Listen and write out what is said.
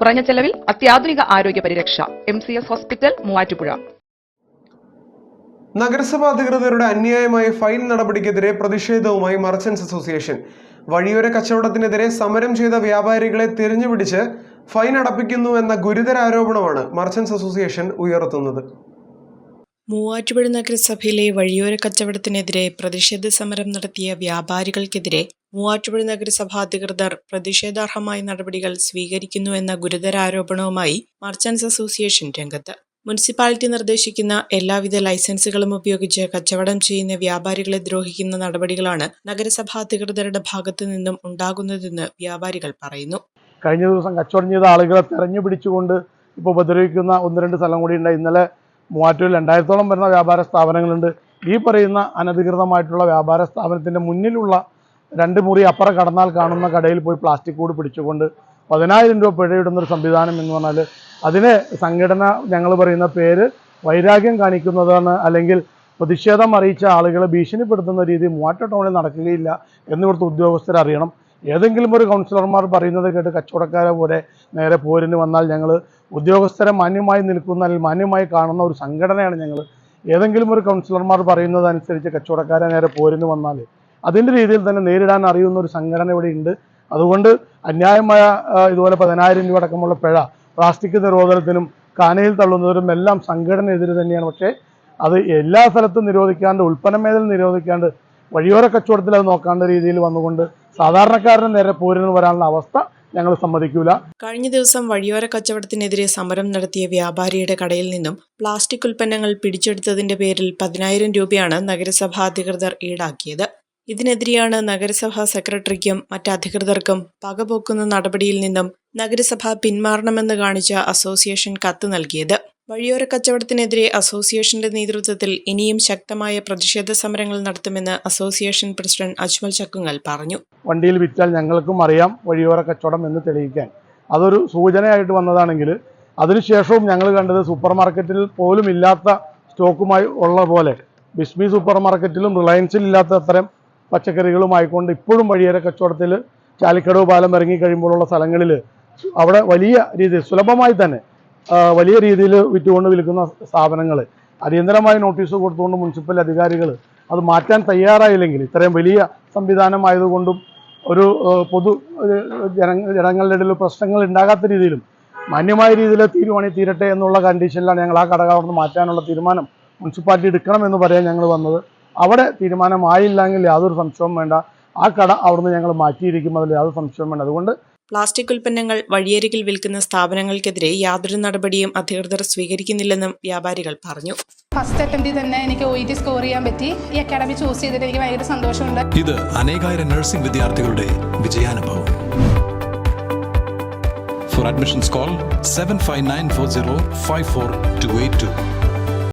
കുറഞ്ഞ ചെലവിൽ അത്യാധുനിക ആരോഗ്യ പരിരക്ഷ. M C S hospital Muvattupuzha. നഗരസഭാ അധികൃതരുടെ അന്യായമായ ഫൈൻ നടപടിക്കെതിരെ പ്രതിഷേധവുമായി മർച്ചൻസ് അസോസിയേഷൻ. വഴിയോര കച്ചവടത്തിനെതിരെ സമരം ചെയ്ത വ്യാപാരികളെ തിരിഞ്ഞുപിടിച്ച് ഫൈൻ അടപ്പിക്കുന്നു എന്ന ഗുരുതര ആരോപണമാണ് മർച്ചൻസ് അസോസിയേഷൻ ഉയർത്തുന്നത്. മൂവാറ്റുപുഴ നഗരസഭയിലെ വഴിയോര കച്ചവടത്തിനെതിരെ പ്രതിഷേധ സമരം നടത്തിയ വ്യാപാരികൾക്കെതിരെ മൂവാറ്റുപുഴ നഗരസഭ അധികൃതർ പ്രതിഷേധാർഹമായ നടപടികൾ സ്വീകരിക്കുന്നുവെന്ന ഗുരുതര ആരോപണവുമായി മർച്ചന്റ്സ് അസോസിയേഷൻ രംഗത്ത്. മുനിസിപ്പാലിറ്റി നിർദ്ദേശിക്കുന്ന എല്ലാവിധ ലൈസൻസുകളും ഉപയോഗിച്ച് കച്ചവടം ചെയ്യുന്ന വ്യാപാരികളെ ദ്രോഹിക്കുന്ന നടപടികളാണ് നഗരസഭാ അധികൃതരുടെ ഭാഗത്തു നിന്നും ഉണ്ടാകുന്നതെന്ന് വ്യാപാരികൾ പറയുന്നു. കഴിഞ്ഞ ദിവസം കച്ചവടം ചെയ്ത ആളുകളെ തെരഞ്ഞു പിടിച്ചുകൊണ്ട് ഇപ്പോൾ ഉപദ്രവിക്കുന്ന ഒന്ന് രണ്ട് സ്ഥലം കൂടി ഉണ്ട്. ഇന്നലെ മൂവാറ്റൂരിൽ രണ്ടായിരത്തോളം വരുന്ന വ്യാപാര സ്ഥാപനങ്ങളുണ്ട്. ഈ പറയുന്ന അനധികൃതമായിട്ടുള്ള വ്യാപാര സ്ഥാപനത്തിന്റെ മുന്നിലുള്ള രണ്ട് മുറി അപ്പുറം കടന്നാൽ കാണുന്ന കടയിൽ പോയി പ്ലാസ്റ്റിക് കൂട് പിടിച്ചുകൊണ്ട് പതിനായിരം രൂപ പിഴയിടുന്ന ഒരു സംവിധാനം എന്ന് പറഞ്ഞാൽ അതിനെ സംഘടന ഞങ്ങൾ പറയുന്ന പേര് വൈരാഗ്യം കാണിക്കുന്നതാണ് അല്ലെങ്കിൽ പ്രതിഷേധം അറിയിച്ച ആളുകളെ ഭീഷണിപ്പെടുത്തുന്ന രീതി മൂവാറ്റ ടൗണിൽ നടക്കുകയില്ല എന്നിവിടുത്തെ ഉദ്യോഗസ്ഥർ അറിയണം. ഏതെങ്കിലും ഒരു കൗൺസിലർമാർ പറയുന്നത് കേട്ട് കച്ചവടക്കാരെ പോലെ നേരെ പോരിന് വന്നാൽ ഞങ്ങൾ ഉദ്യോഗസ്ഥരെ മാന്യമായി നിൽക്കുന്ന അല്ലെങ്കിൽ മാന്യമായി കാണുന്ന ഒരു സംഘടനയാണ് ഞങ്ങൾ. ഏതെങ്കിലും ഒരു കൗൺസിലർമാർ പറയുന്നതനുസരിച്ച് കച്ചവടക്കാരെ നേരെ പോരിന് വന്നാൽ അതിന്റെ രീതിയിൽ തന്നെ നേരിടാൻ അറിയുന്ന ഒരു സംഘടന ഇവിടെ ഉണ്ട്. അതുകൊണ്ട് അന്യായമായ ഇതുപോലെ പതിനായിരം രൂപ അടക്കമുള്ള പിഴ പ്ലാസ്റ്റിക് നിരോധനത്തിനും കാനയിൽ തള്ളുന്നതിനും എല്ലാം സംഘടന എതിര് തന്നെയാണ്. പക്ഷേ അത് എല്ലാ സ്ഥലത്തും നിരോധിക്കാണ്ട് ഉൽപ്പന്ന മേഖല നിരോധിക്കാണ്ട് വഴിയോര കച്ചവടത്തിൽ അത് നോക്കാണ്ട രീതിയിൽ വന്നുകൊണ്ട് സാധാരണക്കാരന് നേരെ പോരുന്നു വരാനുള്ള അവസ്ഥ ഞങ്ങൾ സമ്മതിക്കൂല. കഴിഞ്ഞ ദിവസം വഴിയോര കച്ചവടത്തിനെതിരെ സമരം നടത്തിയ വ്യാപാരിയുടെ കടയിൽ നിന്നും പ്ലാസ്റ്റിക് ഉൽപ്പന്നങ്ങൾ പിടിച്ചെടുത്തതിന്റെ പേരിൽ പതിനായിരം രൂപയാണ് നഗരസഭാ അധികൃതർ ഈടാക്കിയത്. ഇതിനെതിരെയാണ് നഗരസഭാ സെക്രട്ടറിക്കും മറ്റധികൃതർക്കും പകപോക്കുന്ന നടപടിയിൽ നിന്നും നഗരസഭ പിന്മാറണമെന്ന് കാണിച്ച അസോസിയേഷൻ കത്ത് നൽകിയത്. വഴിയോര കച്ചവടത്തിനെതിരെ അസോസിയേഷന്റെ നേതൃത്വത്തിൽ ഇനിയും ശക്തമായ പ്രതിഷേധ സമരങ്ങൾ നടത്തുമെന്ന് അസോസിയേഷൻ പ്രസിഡന്റ് അജ്മൽ ചക്കുങ്ങൽ പറഞ്ഞു. വണ്ടിയിൽ വിറ്റാൽ ഞങ്ങൾക്കും അറിയാം വഴിയോര കച്ചവടം എന്ന് തെളിയിക്കാൻ. അതൊരു സൂചനയായിട്ട് വന്നതാണെങ്കിൽ അതിനുശേഷവും ഞങ്ങൾ കണ്ടത് സൂപ്പർ മാർക്കറ്റിൽ പോലും ഇല്ലാത്ത സ്റ്റോക്കുമായി ഉള്ള പോലെ. ബിസ്മി സൂപ്പർ മാർക്കറ്റിലും റിലയൻസിൽ ഇല്ലാത്ത അത്തരം പച്ചക്കറികളുമായിക്കൊണ്ട് ഇപ്പോഴും വഴിയേര കച്ചവടത്തിൽ ചാലിക്കടവ് പാലം ഇറങ്ങി കഴിയുമ്പോഴുള്ള സ്ഥലങ്ങളിൽ അവിടെ വലിയ രീതിയിൽ സുലഭമായി തന്നെ വലിയ രീതിയിൽ വിറ്റുകൊണ്ട് വിൽക്കുന്ന സ്ഥാപനങ്ങൾ അടിയന്തരമായി നോട്ടീസ് കൊടുത്തുകൊണ്ട് മുനിസിപ്പൽ അധികാരികൾ അത് മാറ്റാൻ തയ്യാറായില്ലെങ്കിൽ ഇത്രയും വലിയ സംവിധാനമായതുകൊണ്ടും ഒരു പൊതു ജന ജനങ്ങളുടെ ഇടയിൽ പ്രശ്നങ്ങൾ ഉണ്ടാകാത്ത രീതിയിലും മാന്യമായ രീതിയിൽ തീരുമാനം തീരട്ടെ എന്നുള്ള കണ്ടീഷനിലാണ് ഞങ്ങൾ ആ ഘടകം അവിടുന്ന് മാറ്റാനുള്ള തീരുമാനം മുനിസിപ്പാലിറ്റി എടുക്കണം എന്ന് പറയാൻ ഞങ്ങൾ വന്നത്. അവിടെ തീരുമാനമായില്ലെങ്കിൽ യാതൊരു സംശയവും വേണ്ട. ആ കട അവിടുന്ന് ഞങ്ങൾ മാറ്റിയിരിക്കും അതിൽ യാതൊരു സംശയവും വേണ്ട. അതുകൊണ്ട് പ്ലാസ്റ്റിക് ഉൽപ്പന്നങ്ങൾ വഴിയരികിൽ വിൽക്കുന്ന സ്ഥാപനങ്ങൾക്കെതിരെ യാതൊരു നടപടിയും അധികൃതർ സ്വീകരിക്കുന്നില്ലെന്നും വ്യാപാരികൾ പറഞ്ഞു. ഫസ്റ്റ് അറ്റംപ്റ്റിൽ തന്നെ എനിക്ക് ഒ ടി സ്കോർ ചെയ്യാൻ പറ്റി. ഈ അക്കാഡമി ചൂസ് ചെയ്തിട്ട് എനിക്ക് ഭയങ്കര സന്തോഷമുണ്ട്. ഇത് അനേകായിരം നഴ്സിംഗ് വിദ്യാർത്ഥികളുടെ വിജയാനുഭവം. For admissions call seven five nine four zero five four two eight two